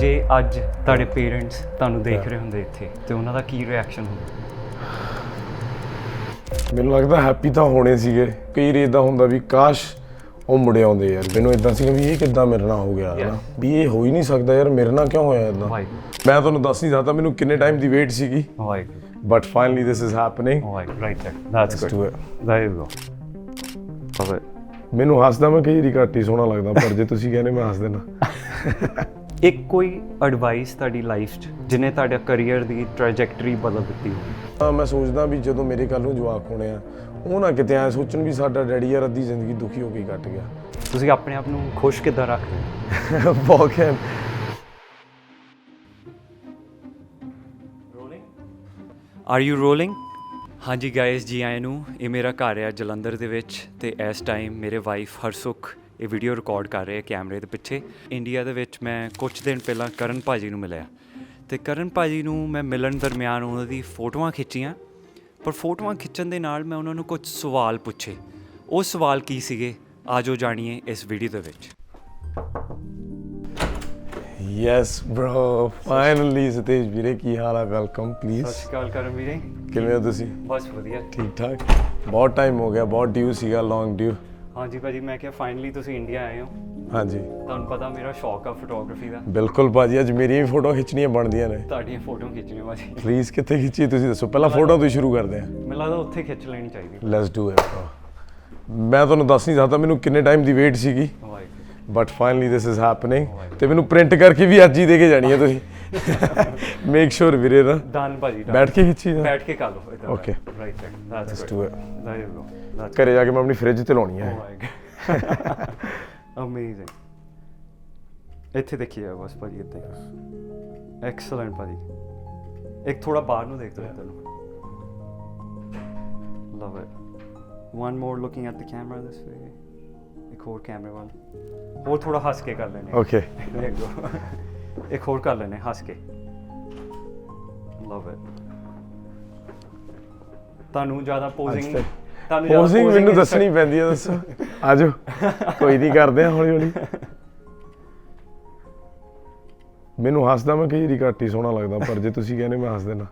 ਜੇ ਅੱਜ ਤੁਹਾਡੇ ਪੇਰੈਂਟਸ ਤੁਹਾਨੂੰ ਦੇਖ ਰਹੇ ਹੁੰਦੇ ਇੱਥੇ ਤੇ ਉਹਨਾਂ ਦਾ ਕੀ ਰਿਐਕਸ਼ਨ ਹੋਊ ਮੈਨੂੰ ਲੱਗਦਾ ਹੈਪੀ ਤਾਂ ਹੋਣੇ ਸੀਗੇ। ਕਈ ਰੇ ਇਦਾਂ ਹੁੰਦਾ ਵੀ ਕਾਸ਼ ਉਹ ਮੁੜੇ ਆਉਂਦੇ ਯਾਰ। ਮੈਨੂੰ ਇਦਾਂ ਸੀਗਾ ਵੀ ਇਹ ਕਿੱਦਾਂ ਮੇਰੇ ਨਾਲ ਹੋ ਗਿਆ ਹਨਾ? ਵੀ ਇਹ ਹੋ ਹੀ ਨਹੀਂ ਸਕਦਾ ਯਾਰ ਮੇਰੇ ਨਾਲ ਕਿਉਂ ਹੋਇਆ ਇਦਾਂ ਮੈਂ ਤੁਹਾਨੂੰ ਦੱਸ ਨਹੀਂ ਸਕਦਾ ਮੈਨੂੰ ਕਿੰਨੇ ਟਾਈਮ ਦੀ ਵੇਟ ਸੀਗੀ। But finally this is happening right that's good that is go ਮੈਨੂੰ ਹੱਸਦਾ ਮੈਂ ਕਈ ਰਿਕਾਟੀ ਸੋਹਣਾ ਲੱਗਦਾ ਪਰ ਜੇ ਤੁਸੀਂ ਕਹਿੰਦੇ ਮੈਂ ਹੱਸ ਦੇਣਾ। ਇੱਕ ਕੋਈ ਐਡਵਾਈਸ ਤੁਹਾਡੀ ਲਾਈਫ 'ਚ ਜਿਹਨੇ ਤੁਹਾਡਾ ਕੈਰੀਅਰ ਦੀ ਟ੍ਰੈਜੈਕਟਰੀ ਬਦਲ ਦਿੱਤੀ ਹੋਵੇ? ਤਾਂ ਮੈਂ ਸੋਚਦਾ ਵੀ ਜਦੋਂ ਮੇਰੇ ਕੱਲ ਨੂੰ ਜਵਾਕ ਹੋਣੇ ਆ ਉਹ ਨਾ ਕਿਤੇ ਐ ਸੋਚਣ ਵੀ ਸਾਡਾ ਡੈਡੀ ਯਾਰ ਅੱਧੀ ਜ਼ਿੰਦਗੀ ਦੁਖੀ ਹੋ ਕੇ ਹੀ ਕੱਟ ਗਿਆ। ਤੁਸੀਂ ਆਪਣੇ ਆਪ ਨੂੰ ਖੁਸ਼ ਕਿੱਦਾਂ ਰੱਖਦੇ ਹੋ? ਬਹੁਤ ਘੈਂਟ ਆਰ ਯੂ ਰੋਲਿੰਗ ਹਾਂਜੀ ਗਾਇਸ ਜੀ ਆਇਆਂ ਨੂੰ ਇਹ ਮੇਰਾ ਘਰ ਹੈ ਜਲੰਧਰ ਦੇ ਵਿੱਚ ਤੇ ਇਸ ਟਾਈਮ ਮੇਰੇ ਵਾਈਫ ਹਰਸੁਖ ਇਹ ਵੀਡੀਓ ਰਿਕਾਰਡ ਕਰ ਰਹੇ ਕੈਮਰੇ ਦੇ ਪਿੱਛੇ। ਇੰਡੀਆ ਦੇ ਵਿੱਚ ਮੈਂ ਕੁਝ ਦਿਨ ਪਹਿਲਾਂ ਕਰਨ ਭਾਜੀ ਨੂੰ ਮਿਲਿਆ। ਤੇ ਕਰਨ ਭਾਜੀ ਨੂੰ ਮੈਂ ਮਿਲਣ ਦਰਮਿਆਨ ਉਹਨਾਂ ਦੀ ਫੋਟੋਆਂ ਖਿੱਚੀਆਂ। ਪਰ ਫੋਟੋਆਂ ਖਿੱਚਣ ਦੇ ਨਾਲ ਮੈਂ ਉਹਨਾਂ ਨੂੰ ਕੁਝ ਸਵਾਲ ਪੁੱਛੇ। ਉਹ ਸਵਾਲ ਕੀ ਸੀਗੇ? ਆਜੋ ਜਾਣੀਏ ਇਸ ਵੀਡੀਓ ਦੇ ਵਿੱਚ। ਯੈਸ ਬ੍ਰੋ ਫਾਈਨਲੀ ਸਤੇਜ ਵੀਰੇ ਕੀ ਹਾਲ ਆ ਵੈਲਕਮ ਪਲੀਜ਼ ਸਤਿ ਸ਼੍ਰੀ ਅਕਾਲ ਕਰਨ ਵੀਰੇ। ਕਿਵੇਂ ਹੋ ਤੁਸੀਂ? ਬਸ ਵਧੀਆ। ਠੀਕ ਠਾਕ। ਬਹੁਤ ਟਾਈਮ ਹੋ ਗਿਆ ਬਹੁਤ ਡਿਊ ਸੀਗਾ ਲੌਂਗ ਡਿਊ ਹਾਂਜੀ ਭਾਜੀ ਮੈਂ ਕਿਹਾ ਫਾਈਨਲੀ ਤੁਸੀਂ ਇੰਡੀਆ ਆਏ ਹੋ। ਹਾਂਜੀ। ਤੁਹਾਨੂੰ ਪਤਾ ਮੇਰਾ ਸ਼ੌਕ ਆ ਫੋਟੋਗ੍ਰਾਫੀ ਦਾ। ਬਿਲਕੁਲ ਭਾਜੀ ਅੱਜ ਮੇਰੀਆਂ ਵੀ ਫੋਟੋ ਖਿੱਚਣੀਆਂ ਬਣਦੀਆਂ ਨੇ। ਤੁਹਾਡੀਆਂ ਫੋਟੋਆਂ ਖਿੱਚਣੀਆਂ ਭਾਜੀ। ਪਲੀਜ਼ ਕਿੱਥੇ ਖਿੱਚੀ ਤੁਸੀਂ ਦੱਸੋ? ਪਹਿਲਾਂ ਫੋਟੋ ਤੋਂ ਸ਼ੁਰੂ ਕਰਦੇ ਹਾਂ ਮੈਨੂੰ ਲੱਗਦਾ ਉੱਥੇ ਖਿੱਚ ਲੈਣੀ ਚਾਹੀਦੀ। ਲੈਟਸ ਡੂ ਇਟ ਮੈਂ ਤੁਹਾਨੂੰ ਦੱਸ ਨਹੀਂ ਸਕਦਾ ਮੈਨੂੰ ਕਿੰਨੇ ਟਾਈਮ ਦੀ ਵੇਟ ਸੀਗੀ। But finally this is happening ਤੇ ਮੈਨੂੰ ਪ੍ਰਿੰਟ ਕਰਕੇ ਵੀ ਅੱਜ ਹੀ ਦੇ ਕੇ ਜਾਣੀ ਹੈ ਤੁਸੀਂ। ਮੇਕ ਸ਼ੋਰ ਵੀਰੇ ਨਾ। ਡਨ ਭਾਜੀ ਬੈਠ ਕੇ ਖਿੱਚੀ ਬੈਠ ਕੇ ਕਰ ਲਓ okay right right let's do it let's go ਘਰੇ ਜਾ ਕੇ ਮੈਂ ਆਪਣੀ ਫ੍ਰਿਜ ਤੇ ਲਾਉਣੀ ਹੈ। ਅਮੇਜ਼ਿੰਗ ਇੱਥੇ ਦੇਖੀਏ ਬਸ ਭਾਜੀ ਇੱਥੇ। ਐਕਸਲੈਂਟ ਭਾਜੀ। ਇੱਕ ਥੋੜਾ ਬਾਹਰ ਨੂੰ ਦੇਖ ਲਓ ਇੱਧਰ ਨੂੰ love it one more looking at the camera this way ਇੱਕ ਹੋਰ ਕੈਮਰੇ ਵੱਲ। ਹੋਰ ਥੋੜਾ ਹੱਸ ਕੇ ਕਰ ਲੈਣੇ ਓਕੇ ਦੇਖ ਲਓ ਇੱਕ ਹੋਰ ਕਰ ਲੈਣੇ ਹੱਸ ਕੇ। ਲਵ ਇਟ ਤੁਹਾਨੂੰ ਜ਼ਿਆਦਾ ਪੋਜ਼ਿੰਗ ਅੱਛਾ। ਤੁਹਾਨੂੰ ਪੋਜ਼ਿੰਗ ਮੈਨੂੰ ਦੱਸਣੀ ਪੈਂਦੀ ਹੈ ਦੱਸੋ। ਆਜੋ ਕੋਈ ਨਹੀਂ ਕਰਦੇ ਆ ਹੌਲੀ ਹੌਲੀ ਮੈਨੂੰ ਹੱਸਦਾ ਮੈਂ ਕਈ ਵਾਰੀ ਘੱਟ ਹੀ ਸੋਹਣਾ ਲੱਗਦਾ ਪਰ ਜੇ ਤੁਸੀਂ ਕਹਿੰਦੇ ਮੈਂ ਹੱਸ ਦੇਣਾ।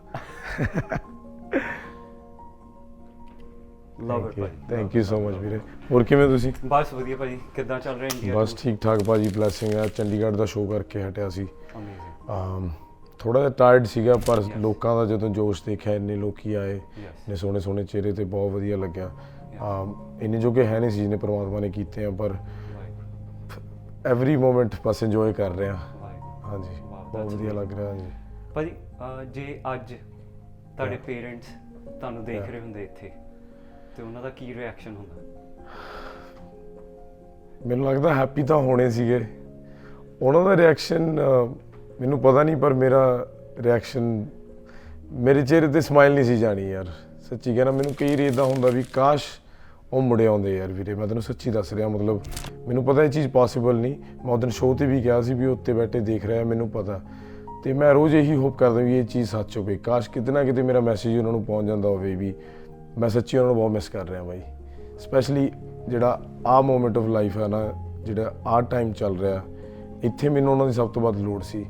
Love it thank you so much ਵੀਰੇ। ਹੋਰ ਕਿਵੇਂ ਤੁਸੀਂ? ਬਸ ਵਧੀਆ ਭਾਜੀ ਕਿੱਦਾਂ ਚੱਲ ਰਿਹਾ ਇੰਡੀਆ ਬਸ ਠੀਕ ਠਾਕ ਭਾਜੀ ਬਲੇਸਿੰਗ ਹੈ ਚੰਡੀਗੜ੍ਹ ਦਾ ਸ਼ੋਅ ਕਰਕੇ ਹਟਿਆ ਸੀ। ਅਮੇਜ਼ਿੰਗ ਥੋੜਾ ਜਿਹਾ ਟਾਇਰਡ ਸੀਗਾ ਪਰ ਲੋਕਾਂ ਦਾ ਜਦੋਂ ਜੋਸ਼ ਦੇਖਿਆ ਇੰਨੇ ਲੋਕੀ ਆਏ ਨੇ ਸੋਹਣੇ ਸੋਹਣੇ ਚਿਹਰੇ ਤੇ ਬਹੁਤ ਵਧੀਆ ਲੱਗਿਆ। ਆਮ, ਇੰਨੇ ਜੋਗੇ ਹੈ ਨਹੀਂ ਸੀ ਜਿਹਨੇ ਪ੍ਰਮਾਤਮਾ ਨੇ ਕੀਤੇ ਆ ਪਰ ਐਵਰੀ ਮੂਮੈਂਟ ਬਸ ਇੰਜੋਏ ਕਰ ਰਹੇ ਆ। ਹਾਂਜੀ ਬਹੁਤ ਵਧੀਆ ਲੱਗ ਰਿਹਾ ਹਾਂਜੀ। ਭਾਜੀ ਜੇ ਅੱਜ ਤੁਹਾਡੇ ਪੇਰੈਂਟਸ ਤੁਹਾਨੂੰ ਦੇਖ ਰਹੇ ਹੁੰਦੇ ਇੱਥੇ ਤੇ ਉਹਨਾਂ ਦਾ ਕੀ ਰਿਐਕਸ਼ਨ ਹੁੰਦਾ? ਮੈਨੂੰ ਲੱਗਦਾ ਹੈਪੀ ਤਾਂ ਹੋਣੇ ਸੀਗੇ। ਉਹਨਾਂ ਦਾ ਰਿਐਕਸ਼ਨ ਮੈਨੂੰ ਪਤਾ ਨਹੀਂ, ਪਰ ਮੇਰਾ ਰਿਐਕਸ਼ਨ ਮੇਰੇ ਚਿਹਰੇ ਤੇ ਸਮਾਈਲ ਨਹੀਂ ਸੀ ਜਾਣੀ ਯਾਰ। ਸੱਚੀ ਕਹਿਣਾ, ਮੈਨੂੰ ਕਈ ਵਾਰੀ ਇਦਾਂ ਹੁੰਦਾ ਵੀ ਕਾਸ਼ ਉਹ ਮੁੜੇ ਆਉਂਦੇ ਯਾਰ ਵੀਰੇ, ਮੈਂ ਤੈਨੂੰ ਸੱਚੀ ਦੱਸ ਰਿਹਾ, ਮਤਲਬ ਮੈਨੂੰ ਪਤਾ ਇਹ ਚੀਜ਼ ਪੋਸੀਬਲ ਨਹੀਂ। ਮੈਂ ਉਹਦਨ ਸ਼ੋਅ ਤੇ ਵੀ ਕਿਹਾ ਸੀ ਵੀ ਉਹ ਉੱਤੇ ਬੈਠੇ ਦੇਖ ਰਿਹਾ, ਮੈਨੂੰ ਪਤਾ। ਤੇ ਮੈਂ ਰੋਜ਼ ਇਹੀ ਹੋਪ ਕਰਦਾ ਵੀ ਇਹ ਚੀਜ਼ ਸੱਚ ਹੋਵੇ। ਕਾਸ਼ ਕਿਤੇ ਨਾ ਕਿਤੇ ਮੇਰਾ ਮੈਸੇਜ ਉਹਨਾਂ ਨੂੰ ਪਹੁੰਚ ਜਾਂਦਾ ਹੋਵੇ ਵੀ ਮੈਂ ਸੱਚੀ ਉਹਨਾਂ ਨੂੰ ਬਹੁਤ ਮਿਸ ਕਰ ਰਿਹਾ ਬਾਈ। ਸਪੈਸ਼ਲੀ ਜਿਹੜਾ ਆ ਮੂਮੈਂਟ ਆਫ ਲਾਈਫ ਹੈ ਨਾ, ਜਿਹੜਾ ਆ ਟਾਈਮ ਚੱਲ ਰਿਹਾ, ਇੱਥੇ ਮੈਨੂੰ ਉਹਨਾਂ ਦੀ ਸਭ ਤੋਂ ਵੱਧ ਲੋੜ ਸੀ।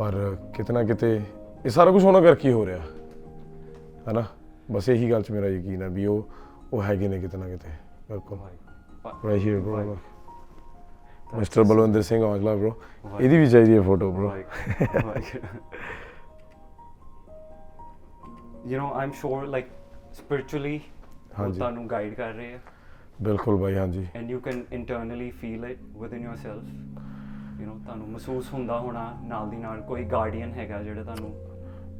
ਪਰ ਕਿਤਨਾ ਕਿਤੇ ਇਹ ਸਾਰਾ ਕੁਝ ਉਹਨਾਂ ਕਰਕੇ ਹੋ ਰਿਹਾ। ਹੈਨਾ? ਬਸ ਇਹੀ ਗੱਲ 'ਚ ਮੇਰਾ ਯਕੀਨ ਹੈ ਵੀ ਉਹ ਉਹ ਹੈਗੇ ਨੇ ਕਿਤਨਾ ਕਿਤੇ। ਬਿਲਕੁਲ। Right here bro mister Balwinder Singh Aujla bro ਇਹਦੀ ਵੀ ਚਾਹੀਦੀ ਹੈ photo bro you know I'm sure like spiritually ਉਹ ਤੁਹਾਨੂੰ ਗਾਈਡ ਕਰ ਰਹੇ ਆ। ਬਿਲਕੁਲ ਭਾਈ ਹਾਂਜੀ। And you can internally feel it within yourself you know ਤੁਹਾਨੂੰ ਮਹਿਸੂਸ ਹੁੰਦਾ ਹੋਣਾ ਨਾਲ ਦੀ ਨਾਲ ਕੋਈ ਗਾਰਡੀਅਨ ਹੈਗਾ ਜਿਹੜਾ ਤੁਹਾਨੂੰ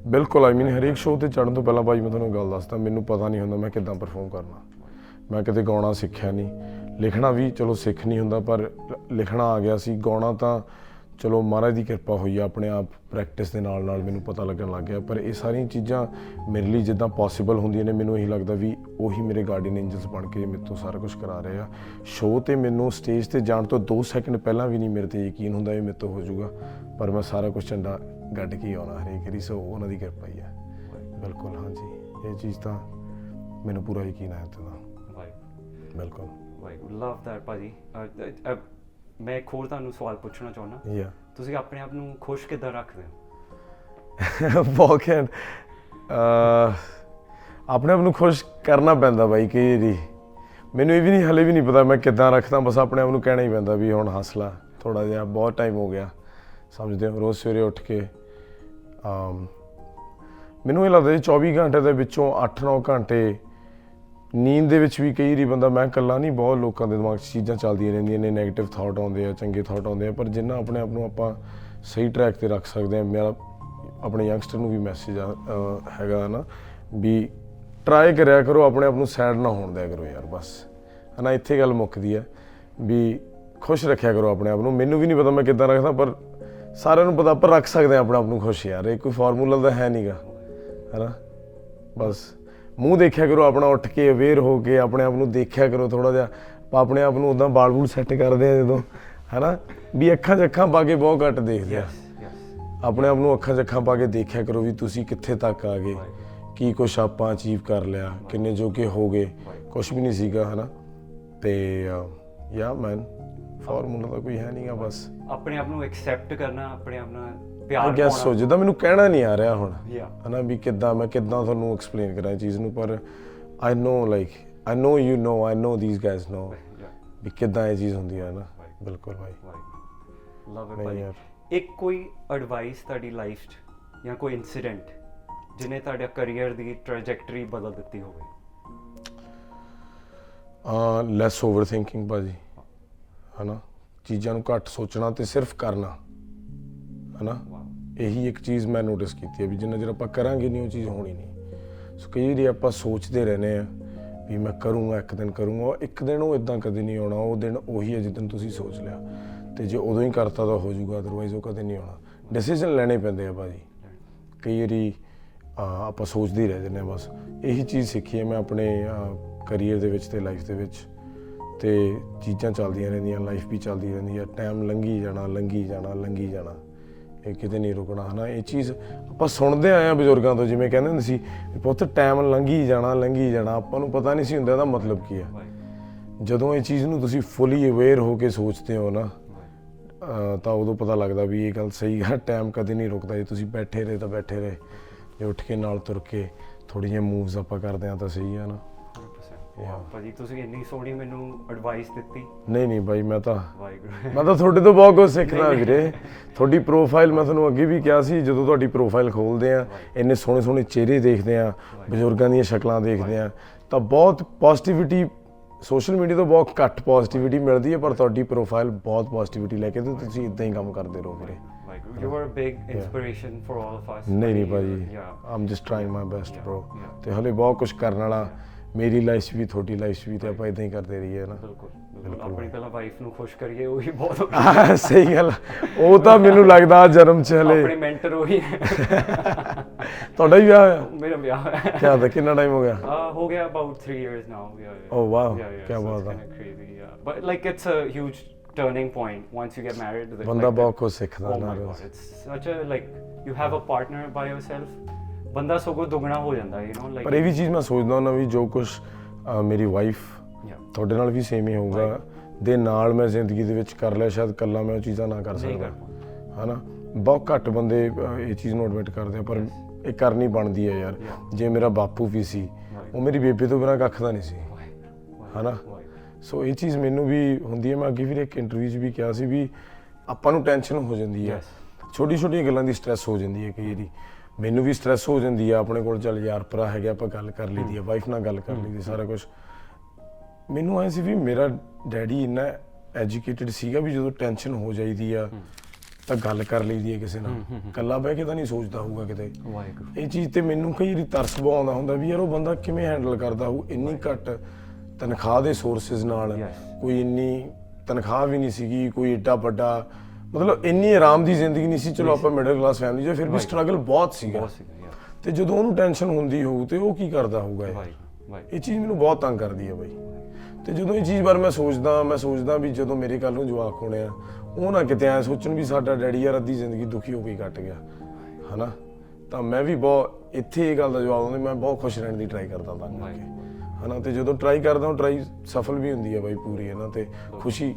ਬਿਲਕੁਲ ਆਈ ਮੀਨ ਹਰੇਕ ਸ਼ੋਅ ਤੇ ਚੜਨ ਤੋਂ ਪਹਿਲਾਂ ਭਾਈ ਮੈਂ ਤੁਹਾਨੂੰ ਗੱਲ ਦੱਸਦਾ, ਮੈਨੂੰ ਪਤਾ ਨਹੀਂ ਹੁੰਦਾ ਮੈਂ ਕਿੱਦਾਂ ਪਰਫਾਰਮ ਕਰਨਾ। ਮੈਂ ਕਿਤੇ ਗਾਉਣਾ ਸਿੱਖਿਆ ਨਹੀਂ। ਲਿਖਣਾ ਵੀ ਚਲੋ ਸਿੱਖ ਨਹੀਂ ਹੁੰਦਾ, ਪਰ ਲਿਖਣਾ ਆ ਗਿਆ ਸੀ। ਗਾਉਣਾ ਤਾਂ ਚਲੋ ਮਹਾਰਾਜ ਦੀ ਕਿਰਪਾ ਹੋਈ ਆ ਆਪਣੇ ਆਪ ਪ੍ਰੈਕਟਿਸ ਦੇ ਨਾਲ ਨਾਲ ਮੈਨੂੰ ਪਤਾ ਲੱਗਣ ਲੱਗ ਗਿਆ। ਪਰ ਇਹ ਸਾਰੀਆਂ ਚੀਜ਼ਾਂ ਮੇਰੇ ਲਈ ਜਿੱਦਾਂ ਪੋਸੀਬਲ ਹੁੰਦੀਆਂ ਨੇ ਮੈਨੂੰ ਇਹੀ ਲੱਗਦਾ ਵੀ ਉਹੀ ਮੇਰੇ ਗਾਰਡੀਅਨ ਐਂਜਲਸ ਬਣ ਕੇ ਮੇਰੇ ਤੋਂ ਸਾਰਾ ਕੁਝ ਕਰਾ ਰਹੇ ਆ। ਸ਼ੋਅ ਤੇ ਮੈਨੂੰ ਸਟੇਜ ਤੇ ਜਾਣ ਤੋਂ 2 ਸੈਕਿੰਡ ਪਹਿਲਾਂ ਵੀ ਨਹੀਂ ਮੇਰੇ ਤੇ ਯਕੀਨ ਹੁੰਦਾ ਇਹ ਮੇਰੇ ਤੋਂ ਹੋ ਜਾਊਗਾ। ਪਰ ਮੈਂ ਸਾਰਾ ਕੁਝ ਝੰਡਾ ਗੱਡ ਕੇ ਆਉਣਾ ਹਰੇਕ ਵਾਰੀ ਸੋ ਉਹਨਾਂ ਦੀ ਕਿਰਪਾ ਹੀ ਹੈ ਬਿਲਕੁਲ ਹਾਂਜੀ। ਇਹ ਚੀਜ਼ ਤਾਂ ਮੈਨੂੰ ਪੂਰਾ ਯਕੀਨ ਹੈ ਤੇ ਦਾ। ਬਿਲਕੁਲ। ਵਾਹਿਗੁਰੂ। ਲਵ ਦੈਟ ਭਾਜੀ। ਮੈਂ ਇੱਕ ਹੋਰ ਤੁਹਾਨੂੰ ਸਵਾਲ ਪੁੱਛਣਾ ਚਾਹੁੰਦਾ। ਯਾ ਤੁਸੀਂ ਆਪਣੇ ਆਪ ਨੂੰ ਖੁਸ਼ ਕਿੱਦਾਂ ਰੱਖਦੇ ਹੋ? ਅਹ ਆਪਣੇ ਆਪ ਨੂੰ ਖੁਸ਼ ਕਰਨਾ ਪੈਂਦਾ ਬਾਈ ਕਈ ਵਾਰੀ। ਮੈਨੂੰ ਇਹ ਵੀ ਨਹੀਂ ਹਲੇ ਵੀ ਨਹੀਂ ਪਤਾ ਮੈਂ ਕਿੱਦਾਂ ਰੱਖਦਾ ਬਸ ਆਪਣੇ ਆਪ ਨੂੰ ਕਹਿਣਾ ਹੀ ਪੈਂਦਾ ਵੀ ਹੁਣ ਹੱਸ ਲਾ ਥੋੜਾ ਜਿਹਾ ਬਹੁਤ ਟਾਈਮ ਹੋ ਗਿਆ। ਸਮਝਦੇ ਹੋ ਰੋਜ਼ ਸਵੇਰੇ ਉੱਠ ਕੇ ਅਮ ਮੈਨੂੰ ਇਹ ਲੱਗਦਾ ਜੀ 24 ਘੰਟੇ ਦੇ ਵਿੱਚੋਂ 8-9 ਘੰਟੇ ਨੀਂਦ ਦੇ ਵਿੱਚ ਵੀ ਕਈ ਵਾਰੀ ਬੰਦਾ ਮੈਂ ਇਕੱਲਾ ਨਹੀਂ, ਬਹੁਤ ਲੋਕਾਂ ਦੇ ਦਿਮਾਗ 'ਚ ਚੀਜ਼ਾਂ ਚੱਲਦੀਆਂ ਰਹਿੰਦੀਆਂ ਨੇ 네ਗੇਟਿਵ ਥਾਟ ਆਉਂਦੇ ਆ, ਚੰਗੇ ਥਾਟ ਆਉਂਦੇ ਆ, ਪਰ ਜਿੰਨਾ ਆਪਣੇ ਆਪ ਨੂੰ ਆਪਾਂ ਸਹੀ ਟਰੈਕ ਤੇ ਰੱਖ ਸਕਦੇ ਆ ਮੇਰਾ ਆਪਣੇ ਯੰਗਸਟਰ ਨੂੰ ਵੀ ਮੈਸੇਜ ਹੈਗਾ ਨਾ ਵੀ ਟਰਾਈ ਕਰਿਆ ਕਰੋ, ਆਪਣੇ ਆਪ ਨੂੰ ਸੈਡ ਨਾ ਹੋਣ ਦਿਆ ਕਰੋ ਯਾਰ ਬਸ। ਹਨਾ, ਇੱਥੇ ਗੱਲ ਮੁੱਕਦੀ ਹੈ ਵੀ ਖੁਸ਼ ਰੱਖਿਆ ਕਰੋ ਆਪਣੇ ਆਪ ਨੂੰ। ਮੈਨੂੰ ਵੀ ਨਹੀਂ ਪਤਾ ਮੈਂ ਕਿੱਦਾਂ ਰੱਖਦਾ, ਪਰ ਸਾਰਿਆਂ ਨੂੰ ਪਤਾ ਪਰ ਰੱਖ ਸਕਦੇ ਆ ਆਪਣੇ ਆਪ ਨੂੰ ਖੁਸ਼ ਯਾਰ, ਇਹ ਕੋਈ ਫਾਰਮੂਲਾ ਤਾਂ ਹੈ ਨਹੀਂਗਾ ਹਨਾ, ਬਸ। ਮੂੰਹ ਦੇਖਿਆ ਕਰੋ ਆਪਣਾ ਉੱਠ ਕੇ ਅਵੇਅਰ ਹੋ ਕੇ ਆਪਣੇ ਆਪ ਨੂੰ ਦੇਖਿਆ ਕਰੋ ਥੋੜਾ ਜਿਹਾ ਆਪਾਂ ਆਪਣੇ ਆਪ ਨੂੰ ਉਦਾਂ ਬਾਲ ਬੂਲ ਸੈੱਟ ਕਰਦੇ ਆ ਜਦੋਂ ਹਨਾ? ਵੀ ਅੱਖਾਂ 'ਚ ਅੱਖਾਂ ਪਾ ਕੇ ਬਹੁਤ ਘੱਟ ਦੇਖਦੇ ਆ। ਆਪਣੇ ਆਪ ਨੂੰ ਅੱਖਾਂ 'ਚ ਅੱਖਾਂ ਪਾ ਕੇ ਦੇਖਿਆ ਕਰੋ ਵੀ ਤੁਸੀਂ ਕਿੱਥੇ ਤੱਕ ਆ ਗਏ ਕੀ ਕੁਛ ਆਪਾਂ ਅਚੀਵ ਕਰ ਲਿਆ ਕਿੰਨੇ ਜੋਗੇ ਹੋ ਗਏ ਕੁਛ ਵੀ ਨਹੀਂ ਸੀਗਾ ਹਨਾ? ਤੇ ਯਾ ਮੈਨ ਫਾਰਮੂਲਾ ਤਾਂ ਕੋਈ ਹੈ ਨਹੀਂਗਾ ਬਸ। ਆਪਣੇ ਆਪ ਨੂੰ ਐਕਸੈਪਟ ਕਰਨਾ ਆਪਣੇ ਆਪ ਨਾਲ ਪਿਆਰ ਗੈਸ ਸੋ ਜਿੱਦਾਂ ਮੈਨੂੰ ਕਹਿਣਾ ਨਹੀਂ ਆ ਰਿਹਾ ਹੁਣ ਯਾ ਹਨਾ ਵੀ ਕਿੱਦਾਂ ਮੈਂ ਕਿੱਦਾਂ ਤੁਹਾਨੂੰ ਐਕਸਪਲੇਨ ਕਰਾਂ ਇਹ ਚੀਜ਼ ਨੂੰ ਪਰ I know like I know you know I know these guys know we ਕਿੱਦਾਂ ਇਹ ਚੀਜ਼ ਹੁੰਦੀ ਹੈ ਨਾ। ਬਿਲਕੁਲ ਭਾਈ। ਲਵ ਇਟ ਭਾਈ। ਇੱਕ ਕੋਈ ਐਡਵਾਈਸ ਤੁਹਾਡੀ ਲਾਈਫ 'ਚ ਜਾਂ ਕੋਈ ਇਨਸੀਡੈਂਟ ਜਿਨੇ ਤੁਹਾਡਾ ਕੈਰੀਅਰ ਦੀ ਟ੍ਰੈਜੈਕਟਰੀ ਬਦਲ ਦਿੱਤੀ ਹੋਵੇ? ਆ ਲੈਸ ਓਵਰ ਥਿੰਕਿੰਗ ਭਾਜੀ ਹਨਾ। ਚੀਜ਼ਾਂ ਨੂੰ ਘੱਟ ਸੋਚਣਾ ਤੇ ਸਿਰਫ ਕਰਨਾ ਹਨਾ। ਇਹੀ ਇੱਕ ਚੀਜ਼ ਮੈਂ ਨੋਟਿਸ ਕੀਤੀ ਹੈ ਵੀ ਜਿੰਨਾ ਚਿਰ ਆਪਾਂ ਕਰਾਂਗੇ ਨਹੀਂ, ਉਹ ਚੀਜ਼ ਹੋਣੀ ਨਹੀਂ। ਸੋ ਕਈ ਵਾਰੀ ਆਪਾਂ ਸੋਚਦੇ ਰਹਿੰਦੇ ਆ ਵੀ ਮੈਂ ਕਰੂੰਗਾ, ਇੱਕ ਦਿਨ ਕਰੂੰਗਾ ਇੱਕ ਦਿਨ ਉਹ ਇਦਾਂ ਕਦੇ ਨਹੀਂ ਆਉਣਾ, ਉਹ ਦਿਨ ਉਹੀ ਹੈ ਜਿੱਦਨ ਤੁਸੀਂ ਸੋਚ ਲਿਆ। ਤੇ ਜੇ ਉਦੋਂ ਹੀ ਕਰਤਾ ਤਾਂ ਹੋ ਜਾਊਗਾ ਅਦਰਵਾਈਜ਼ ਉਹ ਕਦੇ ਨਹੀਂ ਆਉਣਾ। ਡਿਸੀਜਨ ਲੈਣੇ ਪੈਂਦੇ ਆ ਭਾਜੀ। ਕਈ ਵਾਰੀ ਆਪਾਂ ਸੋਚਦੇ ਰਹਿ ਜਾਂਦੇ ਹਾਂ ਬਸ। ਇਹੀ ਚੀਜ਼ ਸਿੱਖੀ ਹੈ ਮੈਂ ਆਪਣੇ ਕੈਰੀਅਰ ਦੇ ਵਿੱਚ ਤੇ ਲਾਈਫ ਦੇ ਵਿੱਚ। ਤੇ ਚੀਜ਼ਾਂ ਚੱਲਦੀਆਂ ਰਹਿੰਦੀਆਂ ਲਾਈਫ ਵੀ ਚੱਲਦੀ ਰਹਿੰਦੀ ਹੈ। ਟਾਈਮ ਲੰਘੀ ਜਾਣਾ ਲੰਘੀ ਜਾਣਾ ਲੰਘੀ ਜਾਣਾ। ਇਹ ਕਿਤੇ ਨਹੀਂ ਰੁਕਣਾ, ਹਨਾ? ਇਹ ਚੀਜ਼ ਆਪਾਂ ਸੁਣਦੇ ਆਏ ਆ ਬਜ਼ੁਰਗਾਂ ਤੋਂ, ਜਿਵੇਂ ਕਹਿੰਦੇ ਹੁੰਦੇ ਸੀ, ਵੀ ਪੁੱਤ ਟਾਈਮ ਲੰਘੀ ਜਾਣਾ ਲੰਘੀ ਜਾਣਾ, ਆਪਾਂ ਨੂੰ ਪਤਾ ਨਹੀਂ ਸੀ ਹੁੰਦਾ ਇਹਦਾ ਮਤਲਬ ਕੀ ਹੈ ਜਦੋਂ ਇਹ ਚੀਜ਼ ਨੂੰ ਤੁਸੀਂ ਫੁੱਲੀ ਅਵੇਅਰ ਹੋ ਕੇ ਸੋਚਦੇ ਹੋ ਨਾ ਤਾਂ ਉਦੋਂ ਪਤਾ ਲੱਗਦਾ ਵੀ ਇਹ ਗੱਲ ਸਹੀ ਹੈ ਟਾਈਮ ਕਦੇ ਨਹੀਂ ਰੁਕਦਾ। ਜੇ ਤੁਸੀਂ ਬੈਠੇ ਰਹੇ ਤਾਂ ਬੈਠੇ ਰਹੇ, ਜੇ ਉੱਠ ਕੇ ਨਾਲ ਤੁਰ ਕੇ ਥੋੜ੍ਹੀਆਂ ਮੂਵਸ ਆਪਾਂ ਕਰਦੇ ਆ ਤਾਂ ਸਹੀ ਆ ਨਾ। ਵਾਹ। ਭਾਜੀ ਤੁਸੀਂ ਇੰਨੀ ਸੋਹਣੀ ਮੈਨੂੰ ਐਡਵਾਈਸ ਦਿੱਤੀ। ਨਹੀਂ ਨਹੀਂ ਬਾਈ ਮੈਂ ਤਾਂ ਵਾਹਿਗੁਰੂ। ਮੈਂ ਤਾਂ ਤੁਹਾਡੇ ਤੋਂ ਬਹੁਤ ਕੁਝ ਸਿੱਖਦਾ ਵੀਰੇ। ਤੁਹਾਡੀ ਪ੍ਰੋਫਾਈਲ ਮੈਂ ਤੁਹਾਨੂੰ ਅੱਗੇ ਵੀ ਕਿਹਾ ਸੀ ਜਦੋਂ ਤੁਹਾਡੀ ਪ੍ਰੋਫਾਈਲ ਖੋਲਦੇ ਆ ਇੰਨੇ ਸੋਹਣੇ ਸੋਹਣੇ ਚਿਹਰੇ ਦੇਖਦੇ ਆ ਬਜ਼ੁਰਗਾਂ ਦੀਆਂ ਸ਼ਕਲਾਂ ਦੇਖਦੇ ਆ ਤਾਂ ਬਹੁਤ ਪੋਜ਼ਿਟਿਵਿਟੀ ਸੋਸ਼ਲ ਮੀਡੀਆ ਤੋਂ ਬਹੁਤ ਘੱਟ ਪੋਜ਼ਿਟਿਵਿਟੀ ਮਿਲਦੀ ਹੈ ਪਰ ਤੁਹਾਡੀ ਪ੍ਰੋਫਾਈਲ ਬਹੁਤ ਪੋਜ਼ਿਟਿਵਿਟੀ ਲੈ ਕੇ ਤੇ ਤੁਸੀਂ ਇਦਾਂ ਹੀ ਕੰਮ ਕਰਦੇ ਰਹੋ ਵੀਰੇ। You are a big inspiration for all of us ਨਹੀਂ ਨਹੀਂ ਭਾਜੀ। I'm just trying my best yeah. ਤੇ ਹਲੇ ਬਹੁਤ ਕੁਝ ਕਰਨ ਵਾਲਾ। ਮੇਰੀ ਲਾਈਫ 'ਚ ਵੀ ਤੁਹਾਡੀ ਲਾਈਫ 'ਚ ਵੀ ਤੇ ਆਪਾਂ ਇਦਾਂ ਹੀ ਕਰਦੇ ਰਹੀਏ ਨਾ ਬਿਲਕੁਲ ਆਪਣੀ ਪਹਿਲਾਂ ਵਾਈਫ ਨੂੰ ਖੁਸ਼ ਕਰੀਏ ਉਹੀ ਬਹੁਤ ਔਖਾ। ਆਹ, ਸਹੀ ਗੱਲ ਉਹ ਤਾਂ ਮੈਨੂੰ ਲੱਗਦਾ ਜਨਮ 'ਚ ਆਪਣੇ ਹਲੇ ਮੈਂਟਰ ਉਹੀ ਹੈ ਤੁਹਾਡਾ ਵੀ ਵਿਆਹ ਹੋਇਆ ਮੇਰਾ ਵਿਆਹ ਹੈ ਕਿਆ ਤਾਂ ਕਿੰਨਾ ਟਾਈਮ ਹੋ ਗਿਆ Uh, ਹੋ ਗਿਆ about 3 years now. Yeah, yeah. Oh, wow. Yeah, yeah. ਕਿਆ ਬਾਤ ਹੈ। crazy, yeah. But like it's a huge turning point once you get married. like, ਬਹੁਤ ਕੁਝ ਸਿੱਖਦਾ Oh ਨਾ my god, it's such a like you have a partner by yourself. ਬੰਦਾ ਸਗੋਂ ਦੁੱਗਣਾ ਹੋ ਜਾਂਦਾ know like ਪਰ ਇਹ ਵੀ ਚੀਜ਼ ਮੈਂ ਸੋਚਦਾ ਹੁੰਦਾ ਵੀ ਜੋ ਕੁਝ ਮੇਰੀ ਵਾਈਫ. ਤੁਹਾਡੇ ਨਾਲ ਵੀ ਸੇਮ ਹੀ ਹੋਊਗਾ ਦੇ ਨਾਲ ਮੈਂ ਜ਼ਿੰਦਗੀ ਦੇ ਵਿੱਚ ਕਰ ਲਿਆ ਸ਼ਾਇਦ ਕੱਲਾ ਮੈਂ ਉਹ ਚੀਜ਼ਾਂ ਨਾ ਕਰ ਨਹੀਂ ਸਕਦਾ। ਕਰ ਹਨਾ? ਬਹੁਤ ਘੱਟ ਬੰਦੇ ਅਹ, ਇਹ ਚੀਜ਼ ਨੂੰ ਐਡਮਿਟ ਕਰਦੇ ਆ ਪਰ ਇਹ ਕਰਨੀ ਬਣਦੀ ਹੈ ਯਾਰ. ਜੇ ਮੇਰਾ ਬਾਪੂ ਵੀ ਸੀ ਉਹ ਮੇਰੀ ਬੇਬੇ ਤੋਂ ਬਿਨਾਂ ਕੱਖ ਦਾ ਨਹੀਂ ਸੀ? ਹਨਾ? ਸੋ ਇਹ ਚੀਜ਼ ਮੈਨੂੰ ਵੀ ਹੁੰਦੀ ਹੈ ਮੈਂ ਅੱਗੇ ਫਿਰ ਇੱਕ ਇੰਟਰਵਿਊ 'ਚ ਵੀ ਕਿਹਾ ਸੀ ਵੀ ਆਪਾਂ ਨੂੰ ਟੈਨਸ਼ਨ ਹੋ ਜਾਂਦੀ ਹੈ। Yes. ਛੋਟੀ ਛੋਟੀਆਂ ਗੱਲਾਂ ਦੀ ਸਟ੍ਰੈਸ ਹੋ ਜਾਂਦੀ ਹੈ ਕਈ ਵਾਰੀ। ਮੈਨੂੰ ਵੀ ਸਟ੍ਰੈਸ ਹੋ ਜਾਂਦੀ ਹੈ ਆਪਣੇ ਕੋਲ ਚੱਲ ਯਾਰ ਭਰਾ ਹੈਗੇ ਆਪਾਂ ਗੱਲ ਕਰ ਲਈਦੀ ਹੈ। ਵਾਈਫ ਨਾਲ ਗੱਲ ਕਰ ਲਈਦੀ ਸਾਰਾ ਕੁਝ ਮੈਨੂੰ ਐ ਸੀ ਵੀ ਮੇਰਾ ਡੈਡੀ ਇੰਨਾ ਐਜੂਕੇਟਿਡ ਸੀਗਾ ਵੀ ਜਦੋਂ ਟੈਨਸ਼ਨ ਹੋ ਜਾਈਦੀ ਆ ਤਾਂ ਗੱਲ ਕਰ ਲਈਦੀ ਹੈ ਕਿਸੇ ਨਾਲ। ਕੱਲਾ ਬਹਿ ਕੇ ਤਾਂ ਨਹੀਂ ਸੋਚਦਾ ਹੋਊਗਾ ਕਿਤੇ। ਵਾਹਿਗੁਰੂ। ਇਹ ਚੀਜ਼ ਤੇ ਮੈਨੂੰ ਕਈ ਵਾਰੀ ਤਰਸ ਆਉਂਦਾ ਹੁੰਦਾ ਵੀ ਯਾਰ ਉਹ ਬੰਦਾ ਕਿਵੇਂ ਹੈਂਡਲ ਕਰਦਾ ਹੋਊ ਇੰਨੀ ਘੱਟ ਤਨਖਾਹ ਦੇ ਸੋਰਸਸ ਨਾਲ. ਕੋਈ ਇੰਨੀ ਤਨਖਾਹ ਵੀ ਨਹੀਂ ਸੀਗੀ ਕੋਈ ਏਡਾ ਵੱਡਾ ਮਤਲਬ ਇੰਨੀ ਆਰਾਮ ਦੀ ਜ਼ਿੰਦਗੀ ਨਹੀਂ ਸੀ ਚਲੋ ਆਪਾਂ ਮਿਡਲ ਕਲਾਸ ਫੈਮਿਲੀ ਜੋ ਫਿਰ ਵੀ. ਸਟਰਗਲ ਬਹੁਤ ਸੀਗਾ। ਬਹੁਤ yeah. ਤੇ ਜਦੋਂ ਉਹਨੂੰ ਟੈਨਸ਼ਨ ਹੁੰਦੀ ਹੋਊ ਤੇ ਉਹ ਕੀ ਕਰਦਾ ਹੋਊਗਾ ਵਾਹਿਗੁਰੂ ਇਹ ਚੀਜ਼ ਮੈਨੂੰ ਬਹੁਤ ਤੰਗ ਕਰਦੀ ਹੈ ਬਾਈ। ਤੇ ਜਦੋਂ ਇਹ ਚੀਜ਼ ਬਾਰੇ ਮੈਂ ਸੋਚਦਾ ਮੈਂ ਸੋਚਦਾ ਵੀ ਜਦੋਂ ਮੇਰੇ ਕੱਲ ਨੂੰ ਜਵਾਕ ਹੋਣੇ ਆ ਉਹ ਨਾ ਕਿਤੇ ਐ ਸੋਚਣ ਵੀ ਸਾਡਾ ਡੈਡੀ ਯਾਰ ਅੱਧੀ ਜ਼ਿੰਦਗੀ ਦੁਖੀ ਹੋ ਕੇ ਹੀ ਕੱਟ ਗਿਆ। ਹਨਾ? ਤਾਂ ਮੈਂ ਵੀ ਬਹੁਤ ਇੱਥੇ ਇਹ ਗੱਲ ਦਾ ਜਵਾਬ ਦਿੰਦਾ ਮੈਂ ਬਹੁਤ ਖੁਸ਼ ਰਹਿਣ ਦੀ ਟਰਾਈ ਕਰਦਾ ਤਾਂ ਕਰਕੇ। ਹਨਾ? ਤੇ ਜਦੋਂ ਟਰਾਈ ਕਰਦਾ ਹਾਂ ਟਰਾਈ ਸਫਲ ਵੀ ਹੁੰਦੀ ਹੈ ਬਾਈ ਪੂਰੀ ਹੈ ਨਾ ਤੇ ਖੁਸ਼ੀ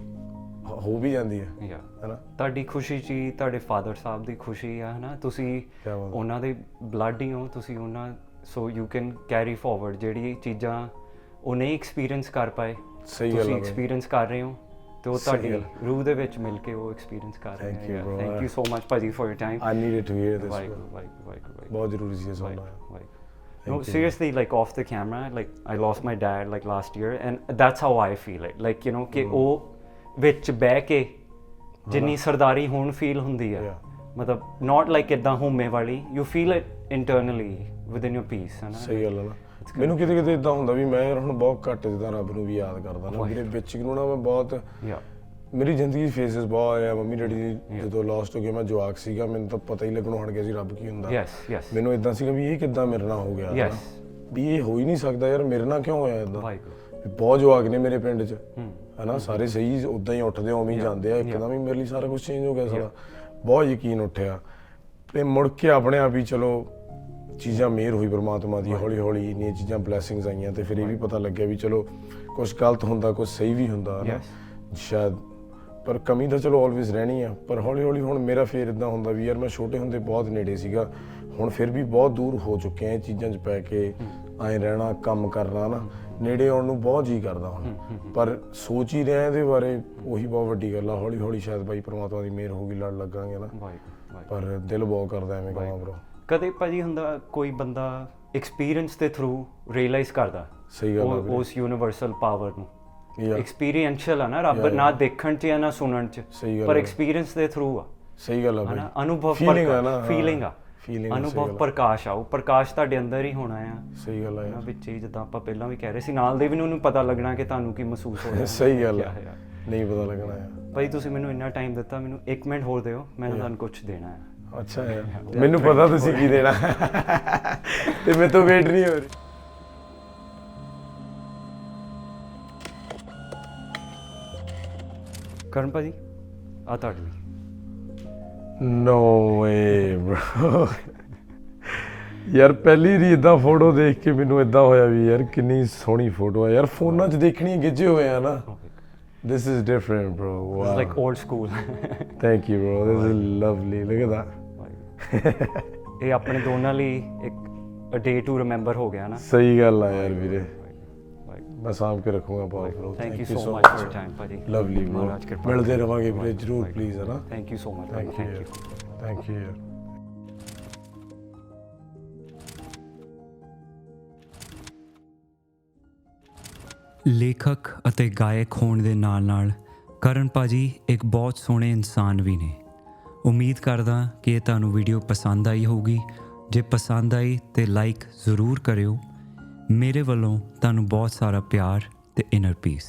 ਹ- ਹੋ ਵੀ ਜਾਂਦੀ ਹੈ ਯਾ ਹੈਨਾ ਤੁਹਾਡੀ ਖੁਸ਼ੀ ਚ ਹੀ ਤੁਹਾਡੇ ਫਾਦਰ ਸਾਹਿਬ ਦੀ ਖੁਸ਼ੀ ਆ ਹਨਾ ਤੁਸੀਂ ਕਿਆ ਬਾਤ ਹੈ। ਉਹਨਾਂ ਦੇ ਬਲੱਡ ਹੀ ਹੋ ਤੁਸੀਂ ਉਹਨਾਂ so you can carry forward ਜਿਹੜੀ ਚੀਜ਼ਾਂ ਉਹ ਨਹੀਂ ਐਕਸਪੀਰੀਅੰਸ ਕਰ ਪਾਏ ਸਹੀ ਗੱਲ ਤੁਸੀਂ ਆ ਬਈ। ਐਕਸਪੀਰੀਅੰਸ ਕਰ ਰਹੇ ਹੋ ਤੇ ਉਹ ਸਹੀ ਤੁਹਾਡੀ ਗੱਲ। ਰੂਹ ਦੇ ਵਿੱਚ ਮਿਲ ਕੇ ਉਹ ਐਕਸਪੀਰੀਅੰਸ ਕਰ ਰਹੇ Thank you, ਹੈ bro. Thank you so much ਭਾਜੀ for your time I needed to hear this Waheguru ਵਾਹਿਗੁਰੂ ਵਾਹਿਗੁਰੂ ਬਹੁਤ ਜ਼ਰੂਰੀ ਸੀ ਇਹ ਸੁਣਨਾ Like, like. No, you. seriously, like off the camera, like I lost my dad like last year, and that's how I feel it. Like you know, ਕਿ. ਵਿੱਚ ਬਹਿ ਕੇ ਜਿੰਨੀ ਸਰਦਾਰੀ ਹੁਣ ਫੀਲ ਹੁੰਦੀ ਹੈ. ਮਤਲਬ not like ਇਦਾਂ ਹੋਮੇ ਵਾਲੀ you feel it internally within your peace ਹੈ ਨਾ ਸਹੀ ਗੱਲ ਹੈ ਨਾ। ਮੈਨੂੰ ਕਿਤੇ ਕਿਤੇ ਇਦਾਂ ਹੁੰਦਾ ਵੀ ਮੈਂ ਯਾਰ ਹੁਣ ਬਹੁਤ ਘੱਟ ਜਿੱਦਾਂ ਰੱਬ ਨੂੰ ਵੀ ਯਾਦ ਕਰਦਾ ਨਾ। ਮੇਰੇ ਵਿੱਚ ਨੂੰ ਨਾ ਮੈਂ ਬਹੁਤ ਮੇਰੀ ਜ਼ਿੰਦਗੀ ਫੇਸਿਸ ਬਹੁਤ ਆਏ ਆ। ਮੰਮੀ ਡੈਡੀ ਜਦੋਂ ਲਾਸਟ ਹੋ ਗਿਆ ਮੈਂ ਜਵਾਕ ਸੀਗਾ ਮੈਨੂੰ ਤਾਂ ਪਤਾ ਹੀ ਲੱਗਣੋਂ ਹਟ ਗਿਆ ਸੀ ਰੱਬ ਕੀ ਹੁੰਦਾ। ਮੈਨੂੰ ਇਦਾਂ ਸੀਗਾ ਵੀ ਇਹ ਕਿੱਦਾਂ ਮੇਰੇ ਨਾਲ ਹੋ ਗਿਆ yes ਵੀ ਇਹ ਹੋ ਹੀ ਨਹੀਂ ਸਕਦਾ ਯਾਰ ਮੇਰੇ ਨਾਲ ਕਿਉਂ ਹੋਇਆ ਇਦਾਂ ਬਹੁਤ ਜਵਾਕ ਨੇ ਮੇਰੇ ਪਿੰਡ 'ਚ। ਹੂੰ। ਹਨਾ ਸਾਰੇ ਸਹੀ ਉਦਾਂ ਹੀ ਉੱਠਦੇ ਉਵੇਂ ਹੀ ਜਾਂਦੇ ਆ। ਇੱਕਦਮ ਹੀ ਮੇਰੇ ਲਈ ਸਾਰਾ ਕੁਝ ਚੇਂਜ ਹੋ ਗਿਆ ਸਾਰਾ। ਬਹੁਤ ਯਕੀਨ ਉੱਠਿਆ। ਤੇ ਮੁੜ ਕੇ ਆਪਣੇ ਆਪ ਹੀ ਚਲੋ ਚੀਜ਼ਾਂ ਮੇਰ ਹੋਈ ਪ੍ਰਮਾਤਮਾ ਦੀ ਹੌਲੀ ਹੌਲੀ ਇੰਨੀਆਂ ਚੀਜ਼ਾਂ ਬਲੇਸਿੰਗਸ ਆਈਆਂ ਤੇ ਫਿਰ ਇਹ ਵੀ ਪਤਾ ਲੱਗਿਆ ਵੀ ਚਲੋ ਕੁਝ ਗਲਤ ਹੁੰਦਾ ਕੁਝ ਸਹੀ ਵੀ ਹੁੰਦਾ ਹਨਾ। ਸ਼ਾਇਦ ਪਰ ਕਮੀ ਤਾਂ ਚਲੋ ਆਲਵੇਜ਼ ਰਹਿਣੀ ਆ। ਪਰ ਹੌਲੀ ਹੌਲੀ ਹੁਣ ਮੇਰਾ ਫੇਰ ਇਦਾਂ ਹੁੰਦਾ ਵੀ ਯਾਰ ਮੈਂ ਛੋਟੇ ਹੁੰਦੇ ਬਹੁਤ ਨੇੜੇ ਸੀਗਾ। ਹੁਣ ਫਿਰ ਵੀ ਬਹੁਤ ਦੂਰ ਹੋ ਚੁੱਕੇ ਆ ਇਹ ਚੀਜ਼ਾਂ 'ਚ ਪੈ ਕੇ। ਐਂ ਰਹਿਣਾ ਕੰਮ ਕਰਨਾ ਨਾ ਨੇੜੇ ਆਉਣ ਨੂੰ ਬਹੁਤ ਜੀ ਕਰਦਾ ਹੁਣ। ਪਰ ਸੋਚ ਹੀ ਰਿਹਾ ਇਹਦੇ ਬਾਰੇ ਉਹੀ ਬਹੁਤ ਵੱਡੀ ਗੱਲ ਆ। ਹੌਲੀ ਹੌਲੀ ਸ਼ਾਇਦ ਬਾਈ ਪ੍ਰਮਾਤਮਾ ਦੀ ਮਿਹਰ ਹੋਊਗੀ ਲੜ ਲੱਗਾਂਗੇ ਨਾ। ਪਰ ਦਿਲ ਬਹੁਤ ਕਰਦਾ ਐਵੇਂ ਕਹਾਂ ਬ్రో ਕਦੇ ਭਾਜੀ ਹੁੰਦਾ ਕੋਈ ਬੰਦਾ ਐਕਸਪੀਰੀਅੰਸ ਦੇ ਥਰੂ ਰਿਅਲਾਈਜ਼ ਕਰਦਾ? ਸਹੀ ਗੱਲ ਆ ਵੀਰੇ। ਉਸ ਯੂਨੀਵਰਸਲ ਪਾਵਰ ਨੂੰ। ਐਕਸਪੀਰੀਐਂਸ਼ੀਅਲ ਆ। ਨਾ ਰੱਬ ਨਾ ਦੇਖਣ ਚ ਜਾਂ ਨਾ ਸੁਣਨ ਚ। ਪਰ ਹੈ। ਐਕਸਪੀਰੀਅੰਸ ਦੇ ਥਰੂ ਆ। ਸਹੀ ਗੱਲ ਆ ਬਈ। ਅਨੁਭਵ ਫੀਲਿੰਗ ਆ ਨਾ ਫੀਲਿੰਗ ਆ। ਫੀਲਿੰਗ ਅਨੁਭਵ ਪ੍ਰਕਾਸ਼ ਆ ਉਹ ਪ੍ਰਕਾਸ਼ ਤੁਹਾਡੇ ਅੰਦਰ ਹੀ ਹੋਣਾ ਆ। ਸਹੀ ਗੱਲ ਆ ਨਾ ਵਿੱਚ ਹੀ ਜਿੱਦਾਂ ਆਪਾਂ ਪਹਿਲਾਂ ਵੀ ਕਹਿ ਰਹੇ ਸੀ ਨਾਲ ਦੇ ਵੀ ਨੂੰ ਪਤਾ ਲੱਗਣਾ ਕਿ ਤੁਹਾਨੂੰ ਕੀ ਮਹਿਸੂਸ ਹੋ ਰਿਹਾ ਸਹੀ ਗੱਲ ਆ। ਹੈ। ਨਹੀਂ ਪਤਾ ਲੱਗਣਾ ਯਾਰ। ਭਾਈ ਤੁਸੀਂ ਮੈਨੂੰ ਇੰਨਾ ਟਾਈਮ ਦਿੱਤਾ ਮੈਨੂੰ 1 ਮਿੰਟ ਹੋਰ ਦਿਓ ਮੈਂ ਤੁਹਾਨੂੰ ਕੁਝ ਦੇਣਾ ਹੈ ਅੱਛਾ ਯਾਰ ਮੈਨੂੰ ਪਤਾ ਤੁਸੀਂ ਕੀ ਦੇਣਾ। ਤੇ ਮੇਰੇ ਤੋਂ ਵੇਟ ਨਹੀਂ ਹੋ ਰਹੀ। ਕਰਨ ਭਾਜੀ ਆ ਤੁਹਾਡੇ ਲਈ। ਨੋ ਵੇ ਬ੍ਰੋ ਯਾਰ ਪਹਿਲੀ ਰੀ ਇਦਾਂ ਫੋਟੋ ਦੇਖ ਕੇ ਮੈਨੂੰ ਇਦਾਂ ਹੋਇਆ ਵੀ ਯਾਰ ਕਿੰਨੀ ਸੋਹਣੀ ਫੋਟੋ ਆ ਯਾਰ ਫੋਨਾਂ 'ਚ ਦੇਖਣੀ ਗਿੱਜੇ ਹੋਏ ਆ ਨਾ This is different, bro. Wow. It's like old school Thank you, bro. This is lovely. Look at that. ਇਹ ਆਪਣੇ ਦੋਨਾਂ ਲਈ ਇੱਕ ਡੇ ਟੂ ਰਿਮੈਂਬਰ ਹੋ ਗਿਆ ਨਾ ਸਹੀ ਗੱਲ ਆ ਯਾਰ ਵੀਰੇ ਮੈਂ ਸਾਂਭ ਕੇ ਰੱਖੂੰਗਾ ਬਹੁਤ bro. Thank you so much for time ਭਾਜੀ bro. ਮਹਾਰਾਜ ਕਿਰਪਾ ਮਿਲਦੇ ਰਵਾਂਗੇ ਵੀਰੇ ਜਰੂਰ ਪਲੀਜ਼ ਹੈ ਨਾ thank you so much thank you thank you ਲੇਖਕ ਅਤੇ ਗਾਇਕ ਹੋਣ ਦੇ ਨਾਲ-ਨਾਲ ਕਰਨ ਪਾਜੀ ਇੱਕ ਬਹੁਤ ਸੋਹਣੇ ਇਨਸਾਨ ਵੀ ਨੇ। ਉਮੀਦ ਕਰਦਾ ਕਿ ਇਹ ਤੁਹਾਨੂੰ ਵੀਡੀਓ ਪਸੰਦ ਆਈ ਹੋਊਗੀ। ਜੇ ਪਸੰਦ ਆਈ ਤੇ ਲਾਈਕ ਜ਼ਰੂਰ ਕਰਿਓ। ਮੇਰੇ ਵੱਲੋਂ ਤੁਹਾਨੂੰ ਬਹੁਤ ਸਾਰਾ ਪਿਆਰ ਤੇ ਇਨਰ ਪੀਸ